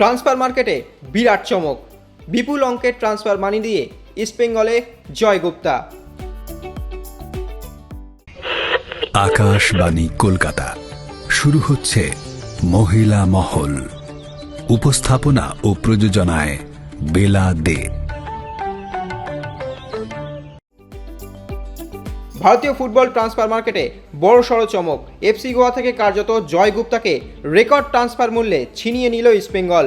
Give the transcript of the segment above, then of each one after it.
Transfer মার্কেটে বিরাট চমক। বিপুল অঙ্কের ট্রান্সফার মানি দিয়ে ইস্টবেঙ্গলে জয় গুপ্তা। আকাশবাণী কলকাতা। শুরু হচ্ছে মহিলা মহল। উপস্থাপনা ও প্রযোজনায় বেলা দে ভারতীয় ফুটবল ট্রান্সফার মার্কেটে বড় সড় চমক। এফসি গোয়া থেকে কার্যত জয় গুপ্তাকে রেকর্ড ট্রান্সফার মূল্যে ছিনিয়ে নিল ইস্টবেঙ্গল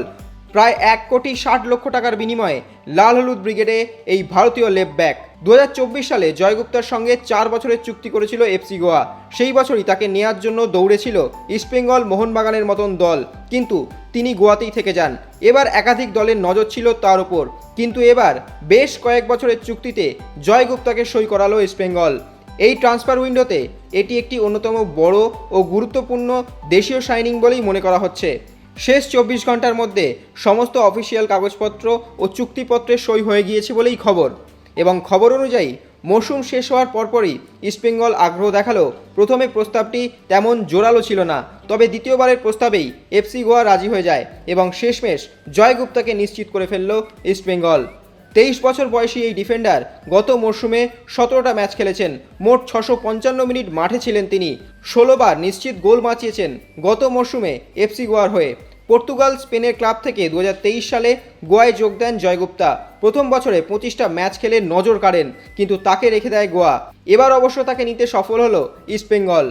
প্রায় এক কোটি ষাট লক্ষ টাকার বিনিময়ে লাল হলুদ ব্রিগেডে এই ভারতীয় লেফট ব্যাক। দু হাজার চব্বিশ সালে জয়গুপ্তার সঙ্গে চার বছরের চুক্তি করেছিল এফসি গোয়া। সেই বছরই তাকে নেয়ার জন্য দৌড়েছিল ইস্টবেঙ্গল মোহনবাগানের মতন দল। কিন্তু তিনি গোয়াতেই থেকে যান। এবার একাধিক দলের নজর ছিল তার উপর। কিন্তু এবার বেশ কয়েক বছরের চুক্তিতে জয়গুপ্তাকে সই করালো ইস্টবেঙ্গল এই ট্রান্সফার উইন্ডোতে এটি একটি অন্যতম বড় ও গুরুত্বপূর্ণ দেশীয় সাইনিং বলেই মনে করা হচ্ছে। শেষ চব্বিশ ঘণ্টার মধ্যে সমস্ত অফিসিয়াল কাগজপত্র ও চুক্তিপত্রে সই হয়ে গিয়েছে বলেই খবর এবং খবর অনুযায়ী মৌসুম শেষ হওয়ার পরপরই ইস্টবেঙ্গল আগ্রহ দেখাল। প্রথমে প্রস্তাবটি তেমন জোরালো ছিল না, তবে দ্বিতীয়বারের প্রস্তাবেই এফসি গোয়া রাজি হয়ে যায় এবং শেষমেশ জয়গুপ্তাকে নিশ্চিত করে ফেলল ইস্টবেঙ্গল তেইশ বছর বয়সী এই ডিফেন্ডার গত মরশুমে সতেরোটা ম্যাচ খেলেছেন। মোট ছশো পঞ্চান্ন মিনিট মাঠে ছিলেন তিনি। ষোলোবার নিশ্চিত গোল বাঁচিয়েছেন গত মরশুমে এফসি গোয়ার হয়ে। পর্তুগাল স্পেনের ক্লাব থেকে দু হাজার তেইশ সালে গোয়ায় যোগ দেন জয়গুপ্তা। প্রথম বছরে পঁচিশটা ম্যাচ খেলে নজর কাড়েন, কিন্তু তাকে রেখে দেয় গোয়া। এবার অবশ্য তাকে নিতে সফল হলো ইস্টবেঙ্গল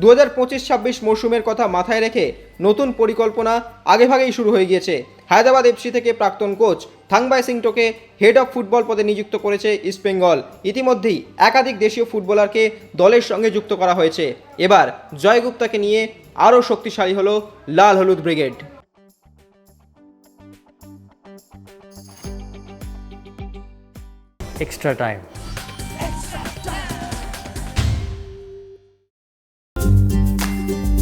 দু হাজার পঁচিশ ছাব্বিশ মরশুমের কথা মাথায় রেখে নতুন পরিকল্পনা আগেভাগেই শুরু হয়ে গিয়েছে। হায়দ্রাবাদ এফসি থেকে প্রাক্তন কোচ থাংবাই সিংটোকে হেড অফ ফুটবল পদে নিযুক্ত করেছে ইস্টবেঙ্গল ইতিমধ্যেই একাধিক দেশীয় ফুটবলারকে দলের সঙ্গে যুক্ত করা হয়েছে। এবার জয়গুপ্তাকে নিয়ে আরও শক্তিশালী হল লাল হলুদ brigade. Extra time.